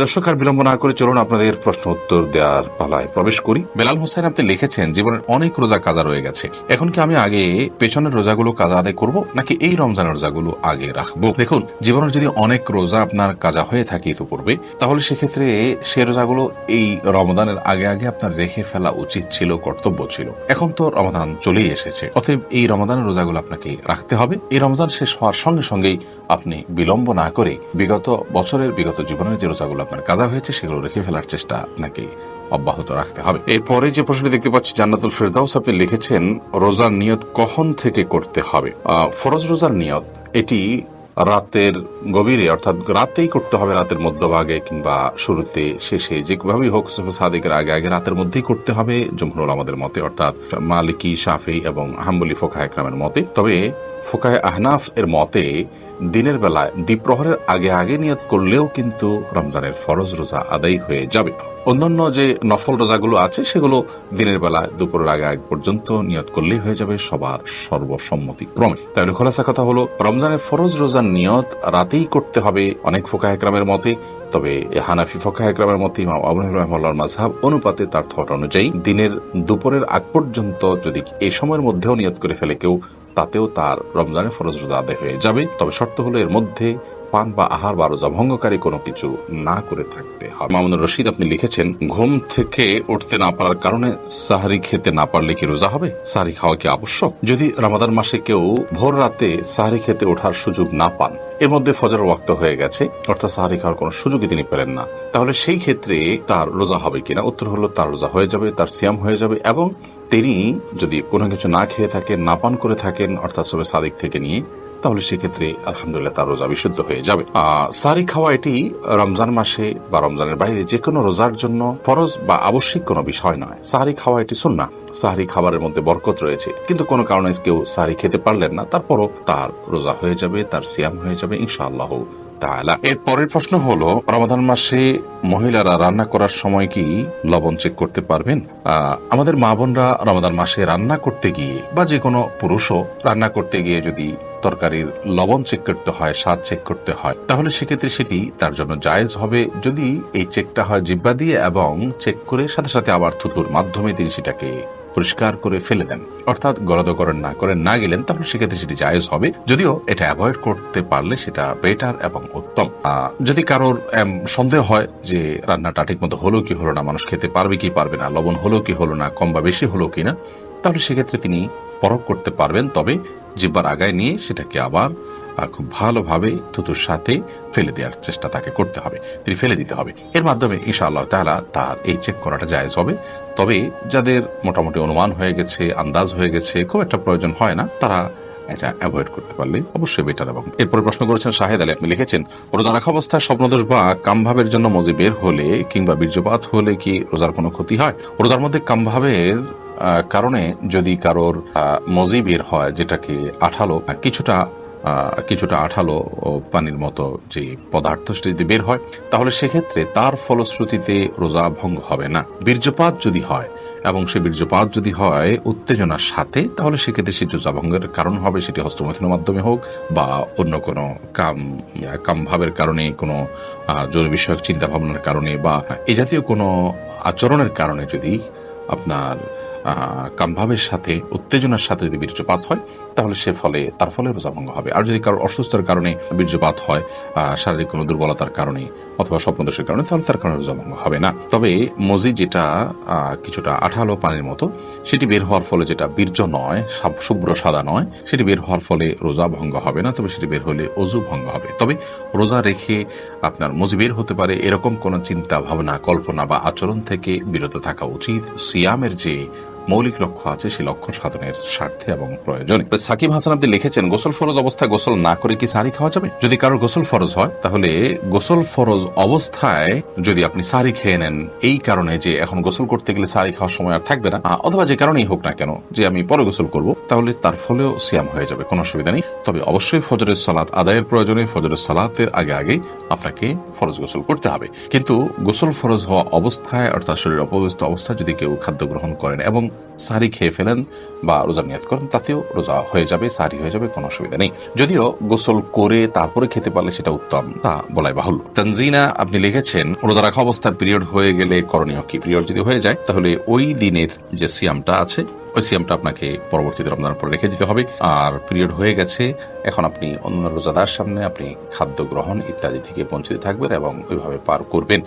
দর্শক, আর বিলম্ব না করে চলুন আপনাদের প্রশ্ন উত্তর দেওয়ার পালায় প্রবেশ করি। বেলাল হোসেন, আপনি লিখেছেন, জীবনের অনেক রোজা কাজা রয়ে গেছে। এখন কি আমি আগে পেছনের রোজাগুলো কাজা আদায় করব, নাকি এই রমজানের রোজাগুলো আগে রাখব? দেখুন, জীবনের যদি অনেক রোজা আপনার কাজা হয়ে থাকে ইতিপূর্বে, তাহলে সেক্ষেত্রে সে রোজাগুলো এই রমদানের আগে আগে আপনার রেখে ফেলা উচিত ছিল, কর্তব্য ছিল। এখন তো রমাদান চলেই এসেছে। অতএব এই রমাদানের রোজাগুলো আপনাকে রাখতে হবে। এই রমজান শেষ হওয়ার সঙ্গে সঙ্গেই আপনি বিলম্ব না করে বিগত বছরের, বিগত জীবনের যে রোজাগুলো আপনার কাদা হয়েছে, সেগুলো রেখে ফেলার চেষ্টা আপনাকে অব্যাহত রাখতে হবে। এরপরে যে প্রশ্নটি দেখতে পাচ্ছি, জান্নাতুল ফেরদাউস আপনি লিখেছেন, রোজার নিয়ত কখন থেকে করতে হবে? ফরজ রোজার নিয়ত, এটি রাতের গভীরে, অর্থাৎ রাতেই করতে হবে, রাতের মধ্যভাগে কিংবা শুরুতে, শেষে, যেভাবেই হোক সাদিকের আগে আগে রাতের মধ্যেই করতে হবে জমহুর আমাদের মতে, অর্থাৎ মালিকি, শাফি এবং হাম্বলি ফোকা একরামের মতে। তবে ফোকায় আহনাফ এর মতে দিনের বেলায় দ্বীপ্রহরের আগে আগে নিয়ত করলেও কিন্তু রমজানের ফরজ রোজা আদায় হয়ে যাবে। অন্যান্য যে নফল রোজাগুলো আছে, সেগুলো দিনের বেলায় দুপুরের আগে আগ পর্যন্ত নিয়ত করলেই হয়ে যাবে সবার সর্বসম্মতি ক্রমে। তাহলে খোলাসা কথা হলো, রমজানের ফরজ রোজার নিয়ত রাতেই করতে হবে অনেক ফোকা একরামের মতে, তবে হানাফি ফোকা একরামের মতে ইমাম আবু হানিফা রাহিমাহুল্লাহর মাযহাব অনুপাতে তার থট অনুযায়ী দিনের দুপুরের আগ পর্যন্ত যদি এই সময়ের মধ্যেও নিয়ত করে ফেলে কেউ তাতেও তার রমজানের ফরজ রোজা আদায় হয়ে যাবে। তবে শর্ত হলো এর মধ্যে পান বা আহার বা রোজা ভঙ্গকারী কোনো কিছু না করে থাকতে হবে। মামুনুর রশিদ, আপনি লিখেছেন, ঘুম থেকে উঠতে না পারার কারণে সাহারি খেতে না পারলে কি রোজা হবে? সাহারি খাওয়া কি আবশ্যক? যদি রমাদান মাসে কেউ ভোর রাতে সাহারি খেতে ওঠার সুযোগ না পান, এর মধ্যে ফজর ওয়াক্ত হয়ে গেছে, অর্থাৎ সাহারি খাওয়ার কোনো সুযোগই তিনি পেলেন না, তাহলে সেই ক্ষেত্রে তার রোজা হবে কিনা? উত্তর হলো, তার রোজা হয়ে যাবে, তার সিয়াম হয়ে যাবে এবং তিনি যদি কোনো কিছু না খেয়ে থাকেন, না পান করে থাকেন, অর্থাৎ সবে সাদিক থেকে নিয়ে তাহলে সেক্ষেত্রে আলহামদুলিল্লাহ তার রোজা বিশুদ্ধ হয়ে যাবে। সারি খাওয়া এটি রমজান মাসে বা রমজানের বাইরে যে কোনো রোজার জন্য ফরজ বা আবশ্যিক কোনো বিষয় নয়। সাহারি খাওয়া এটি সুন্না সাহারি খাবারের মধ্যে বরকত রয়েছে। কিন্তু কোনো কারণে কেউ সাহারি খেতে পারলেন না, তারপরও তার রোজা হয়ে যাবে, তার সিয়াম হয়ে যাবে, ইনশাআল্লাহ। তাআলা। এর পরের প্রশ্ন হলো রমাদান মাসে মহিলারা রান্না করার সময় কি লবণ চেক করতে পারবেন? আমাদের মা বোনরা রমাদান মাসে রান্না করতে গিয়ে বা যে কোনো পুরুষও রান্না করতে গিয়ে যদি তরকারির লবণ চেক করতে হয়, স্বাদ চেক করতে হয়, তাহলে সেক্ষেত্রে সেটি তার জন্য জায়েজ হবে। যদি এই চেকটা হয় জিব্বা দিয়ে এবং চেক করে সাথে সাথে আবার থুতুর মাধ্যমে তিনি সেটাকে পরিষ্কার করে ফেলে দেন। অর্থাৎ গরদ করেন না করেন না গেলেন, তাহলে সেক্ষেত্রে সেটি জায়েজ হবে। যদিও এটা অ্যাভয়েড করতে পারলে সেটা বেটার এবং উত্তম। যদি কারোর সন্দেহ হয় যে রান্নাটা ঠিক মতো হলো কি হলো না, মানুষ খেতে পারবে কি পারবে না, লবণ হলো কি হলো না, কম বা বেশি হলো কি না, তাহলে সেক্ষেত্রে তিনি পরখ করতে পারবেন। তবে জিব্বার আগায় নিয়ে সেটাকে আবার খুব ভালোভাবে থুতুর সাথে ফেলে দেওয়ার চেষ্টা তাকে করতে হবে। তিনি ফেলে দিতে হবে। এর মাধ্যমে ইনশা আল্লাহ তাআলা তার এই চেক করাটা জায়েজ হবে। তবে যাদের মোটামুটি অনুমান হয়ে গেছে, আন্দাজ হয়ে গেছে, খুব একটা প্রয়োজন হয় না, তারা এটা অ্যাভয়েড করতে পারলে অবশ্যই বেটার এবং এরপরে প্রশ্ন করেছেন শাহেদ আলী। আপনি লিখেছেন, রোজা রাখা অবস্থায় স্বপ্নদোষ বা কামভাবের জন্য মজি বের হলে কিংবা বীর্যপাত হলে কি রোজার কোনো ক্ষতি হয়? রোজার মধ্যে কামভাবের কারণে যদি কারোর মজি বের হয়, যেটাকে আঠালো, কিছুটা কিছুটা আঠালো পানির মতো যে পদার্থ যদি বের হয়, তাহলে সেক্ষেত্রে তার ফলশ্রুতিতে রোজা ভঙ্গ হবে না। বীর্যপাত যদি হয়, এবং সে বীর্যপাত যদি হয় উত্তেজনার সাথে, তাহলে সেক্ষেত্রে সে রোজা ভঙ্গের কারণ হবে, সেটি হস্তমৈথুনের মাধ্যমে হোক বা অন্য কোনো কাম কামভাবের কারণে, কোনো জরুরি বিষয়ক চিন্তা ভাবনার কারণে বা এ জাতীয় কোনো আচরণের কারণে যদি আপনার কামভাবের সাথে, উত্তেজনার সাথে যদি বীর্যপাত হয় তাহলে সে ফলে, তার ফলে রোজা ভঙ্গ হবে। আর যদি কারোর অসুস্থতার কারণে বীর্যপাত হয় শারীরিক কোনো দুর্বলতার কারণে অথবা স্বপ্নদোষের কারণে, তাহলে তার কারণে রোজা ভঙ্গ হবে না। তবে মজি যেটা কিছুটা আঠালো পানির মতো, সেটি বের হওয়ার ফলে যেটা বীর্য নয় শুভ্র সাদা নয়, সেটি বের হওয়ার ফলে রোজা ভঙ্গ হবে না, তবে সেটি বের হলে অজু ভঙ্গ হবে। তবে রোজা রেখে আপনার মজি বের হতে পারে, এরকম কোনো চিন্তা ভাবনা কল্পনা বা আচরণ থেকে বিরত থাকা উচিত। সিয়ামের যে মৌলিক লক্ষ্য আছে, সেই লক্ষ্য সাধনের স্বার্থে এবং প্রয়োজনে। সাকিব হাসান আপনি লিখেছেন, গোসল ফরজ অবস্থায় গোসল না করে কি সারি খাওয়া যাবে? যদি কারোর গোসল ফরজ হয়, তাহলে গোসল ফরজ অবস্থায় যদি আপনি সারি খেয়ে নেন, এই কারণে যে এখন গোসল করতে গেলে সারি খাওয়ার সময় আর থাকবে না অথবা যে কারণেই হোক না কেন, যে আমি পরে গোসল করব, তাহলে তার ফলেও সিয়াম হয়ে যাবে, কোনো অসুবিধা নেই। তবে অবশ্যই ফজরের সালাত আদায়ের প্রয়োজনে, ফজরের সালাতের আগে আগে আপনাকে ফরজ গোসল করতে হবে। কিন্তু গোসল ফরজ হওয়া অবস্থায়, অর্থাৎ শরীর অপব্যস্ত অবস্থায় যদি কেউ খাদ্য গ্রহণ করেন এবং সারি খেয়ে ফেলেন বা রোজা নিয়াত করেন, তাতেও রোজা হয়ে যাবে সারি হয়ে যাবে, কোনো অসুবিধা নেই। যদিও গোসল করে তারপরে খেতে পারলে সেটা উত্তম, তা বলাই বাহুল তানজিনা, আপনি লিখেছেন, রোজা রাখা অবস্থায় পিরিয়ড হয়ে গেলে করণীয় কি? পিরিয়ড যদি হয়ে যায়, তাহলে ওই দিনের যে সিয়ামটা আছে, ওই সিয়ামটা আপনাকে পরবর্তীতে রমজানের পরে রেখে দিতে হবে। আর পিরিয়ড হয়ে গেছে, এখন আপনি অন্য রোজাদার সামনে আপনি খাদ্য গ্রহণ ইত্যাদি থেকে বঞ্চিত থাকবেন এবং ওইভাবে পার করবেন।